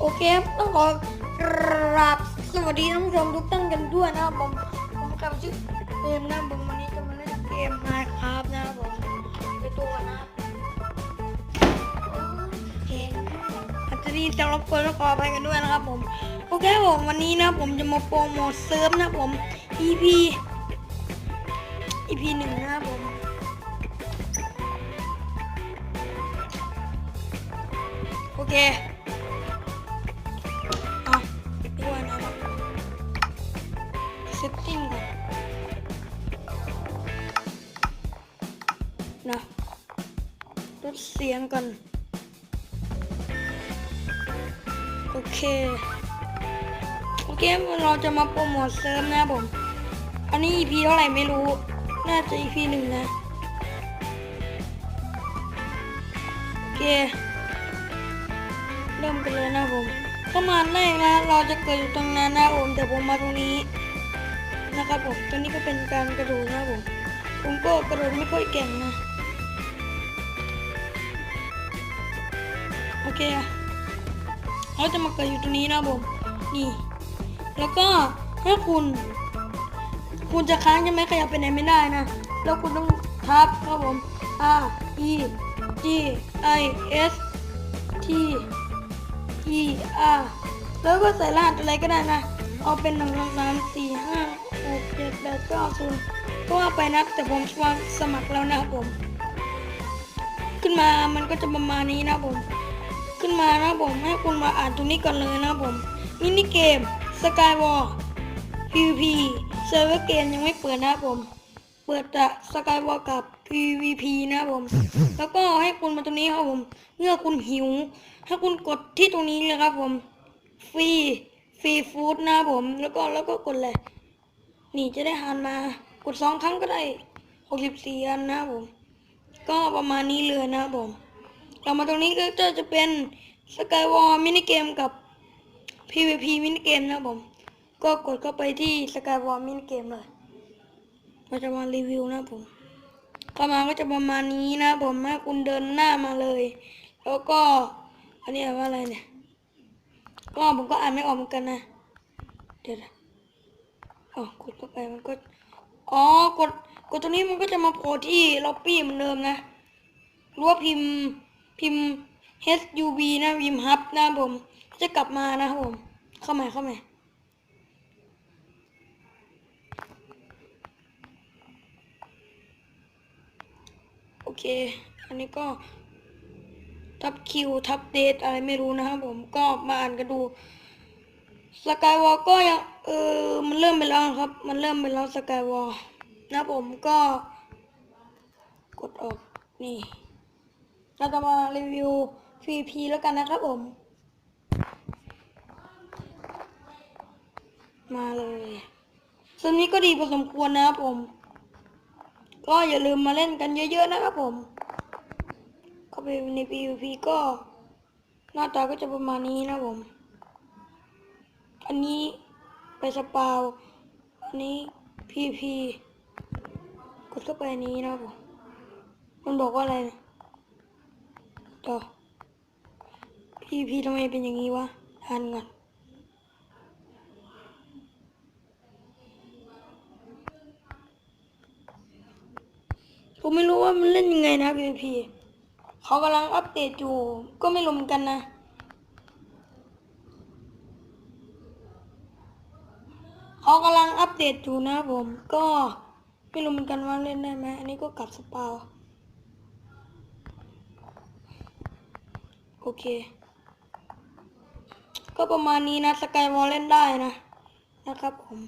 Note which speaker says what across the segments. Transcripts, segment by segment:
Speaker 1: โอเคต้องขอกราบสวัสดีท่านผู้ชมทุกท่านกันด้วยนะครับผมผมกับชื่อเกมนะครับผมวันนี้จะมาเล่นเกม Minecraft นะครับผมไปตัวนะครับโอเคอาจจะไดีจะรบกวนต้องขออภัยกันด้วยนะครับผมโอเคผมวันนี้นะผมจะมาโปรโมทเซิร์ฟนะครับผม EP EP หนึ่งนะครับผมโอเค นะลดเสียงก่อน โอเค โอเค เราจะมาโปรโมทเซิร์ฟนะครับผม อันนี้ EP เท่าไหร่ไม่รู้ น่าจะ EP หนึ่งนะ โอเค เริ่มกันเลยนะผม เข้ามาแรกนะ เราจะเกิดอยู่ตรงนั้นนะผมแต่ผมมาตรงนี้นะครับผม ตรงนี้ก็เป็นการกระโดดนะผม ผมก็กระโดดไม่ค่อยเก่งนะ โอเคเราจะมาเกิดอยู่ตรงนี้นะผมนี่ แล้วก็ถ้าคุณ คุณจะค้างใช่ไหมขยับไปไหนไม่ได้นะ แล้วคุณต้องทับครับผม R E G I S T E R แล้วก็ใส่รหัสอะไรก็ได้นะ เอาเป็นหนึ่งสองสามสี่ห้าหกเจ็ดแปดเก้าศูนย์ก็ว่าไปนะแต่ผมวางสมัครแล้วนะครับผม ขึ้นมามันก็จะประมาณนี้นะผม ขึ้นมานะผมให้คุณมาอ่านตรงนี้ก่อนเลยนะผมมินิเกม Skywall PVP เซิร์ฟเวอร์เกมยังไม่เปิดนะผม เปิดแต่ Skywall กับ PVP นะผม แล้วก็ให้คุณมาตรงนี้ครับผมเมื่อคุณหิวให้คุณกดที่ตรงนี้เลยครับผมฟรีฟรีฟู้ดนะผม แล้วก็แล้วก็กดเลยนี่จะได้หันมากดสองครั้งก็ได้หกสิบสี่อันนะผม ก็ประมาณนี้เลยนะผม เรามาตรงนี้ก็จะจะเป็น Skywall มินิเกมกับ PVP มินิเกมนะผม ก็กดเข้าไปที่ Skywall มินิเกมเลยเราจะมารีวิวนะผมเข้ามาก็จะประมาณนี้นะผมให้คุณเดินหน้ามาเลย แล้วก็ อันนี้ว่าอะไรเนี่ย ก็ผมก็อ่านไม่ออกเหมือนกันนะ เดี๋ยวอ๋อกดเข้าไปมันก็ อ๋อ กด กดตรงนี้มันก็จะมาโผล่ที่ล็อบบี้เหมือนเดิมนะรือว่าพิมพ์ พิมพ์ HUB นะพิมพ์ฮับนะผม ก็จะกลับมานะครับผม เข้ามาเข้ามาโอเค อันนี้ก็ทับคิวทับเดทอะไรไม่รู้นะครับผมก็มาอ่านกันดูสกายวอลก็ยังเออมันเริ่มไปแล้วครับ มันเริ่มไปแล้วสกายวอลนะผมก็กดออกนี่ เราจะมารีวิว VP แล้วกันนะครับผม มาเลยส่วนนี้ก็ดีพอสมควรนะครับผม ก็อย่าลืมมาเล่นกันเยอะ ๆ นะครับผมเข้าไปใน PVP ก็ หน้าตาก็จะประมาณนี้นะผม อันนี้ไปสปาว อันนี้ PP กดเข้าไปนนี้นะครับผม มันบอกว่าอะไรนะ ต่อ PP ทำไมเป็นอย่างนี้วะทานก่อนผมไม่รู้ว่ามันเล่นยังไงนะ PVP เขากำลังอัปเดตอยู่ ก็ไม่รู้เหมือนกันนะเขากำลังอัปเดตอยู่นะผม ก็ไม่รู้เหมือนกันว่าเล่นได้ไหมอันนี้ก็กลับสปาว โอเค ก็ประมาณนี้นะสกายวอลเล่นได้นะ นะครับผม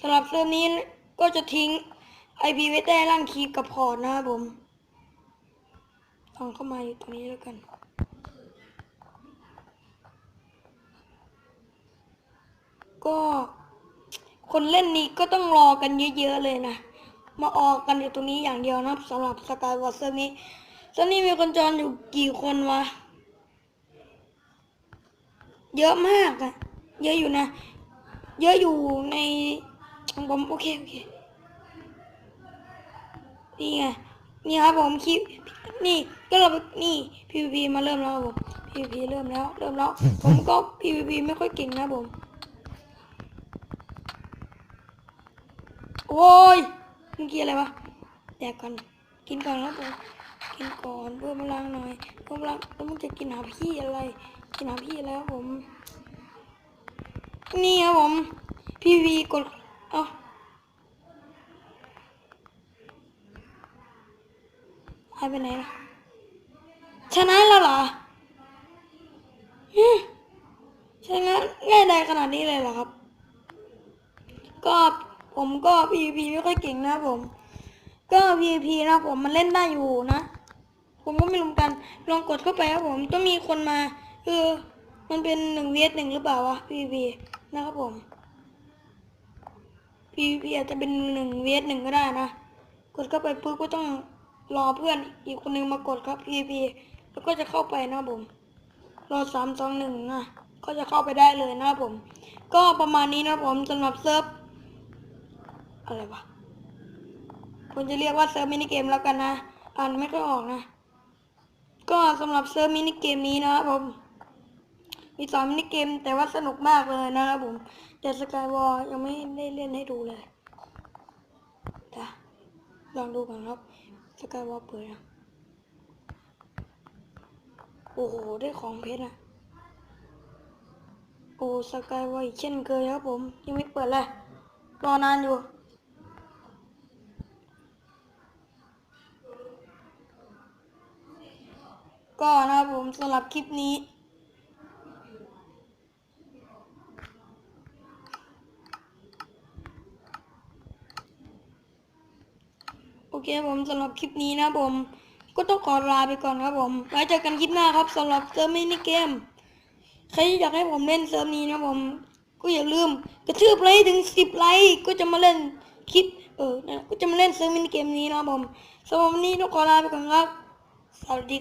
Speaker 1: สำหรับเซิร์ฟนี้ก็จะทิ้ง IP ไว้ใต้ล่างคลิปกับพอร์ตนะครับผมลองเข้ามาอยู่ตรงนี้แล้วกันก็คนเล่นนี้ก็ต้องรอกันเยอะๆเลยนะ มาออกกันอยู่ตรงนี้อย่างเดียวนะสำหรับสกายวอร์เซิร์นี้ เซิร์ฟนี้มีคนจอนอยู่กี่คนวะ เยอะมากอะเยอะอยู่นะ เยอะอยู่ในของผมโอเคโอเค นี่ไง นี่ครับผมคลิป นี่ก็เรานี่ PVP มาเริ่มแล้วครับผม PVP เริ่มแล้ว เริ่มแล้ว ผมก็ PVP ไม่ค่อยเก่งนะผม โอ้ยเมื่อกี้อะไรวะแดกก่อน กินก่อนครับผม กินก่อนเพิ่มพลังหน่อยเพิ่มพลังแล้วมึงจะกินหาพี่อะไร กินหาพี่แล้วผม นี่ครับผม PVP กดเอ้าหายไปไหนล่ะชนะแล้วเหรอฮึชนะง่ายได้ขนาดนี้เลยเหรอครับ ก็ผมก็ PVP ไม่ค่อยเก่งนะผม ก็ PVP นะผมมันเล่นได้อยู่นะ ผมก็ไม่รู้เหมือนกัน ลองกดเข้าไปครับผมต้องมีคนมาเออมันเป็นหนึ่งเวทหนึ่งหรือเปล่าวะ PVP นะครับผม PVP อาจจะเป็นหนึ่งเวทหนึ่งก็ได้นะกดเข้าไปปุ๊บก็ต้องรอเพื่อนอีกคนนึงมากดครับ PVP แล้วก็จะเข้าไปนะครับผม รอสามสองหนึ่งนะก็จะเข้าไปได้เลยนะครับผม ก็ประมาณนี้นะครับผมสำหรับเซิร์ฟอะไรวะผมจะเรียกว่าเซิร์ฟมินิเกมแล้วกันนะอ่านไม่ค่อยออกนะ ก็สำหรับเซิร์ฟมินิเกมนี้นะครับผม มีสองมินิเกมแต่ว่าสนุกมากเลยนะครับผม แต่สกายวอลยังไม่ได้เล่นให้ดูเลยแต่ลองดูก่อนครับสกายวอลเปิดนะโอ้โห ได้ของเพชรอะโอ้สกายวอลอีกเช่นเคยครับผม ยังไม่เปิดเลย รอนานอยู่ ก็นะครับผมสำหรับคลิปนี้โอเคผมสำหรับคลิปนี้นะผม ก็ต้องขอลาไปก่อนครับผมไว้เจอกันคลิปหน้าครับสำหรับเซิร์ฟมินิเกม ใครอยากให้ผมเล่นเซิร์ฟนี้นะผม ก็อย่าลืม กระทืบไลค์ถึงสิบไลค์ก็จะมาเล่นคลิปเออนะก็จะมาเล่นเซิร์ฟมินิเกมนี้นะผมสำหรับวันนี้ต้องขอลาไปก่อนครับสวัสดี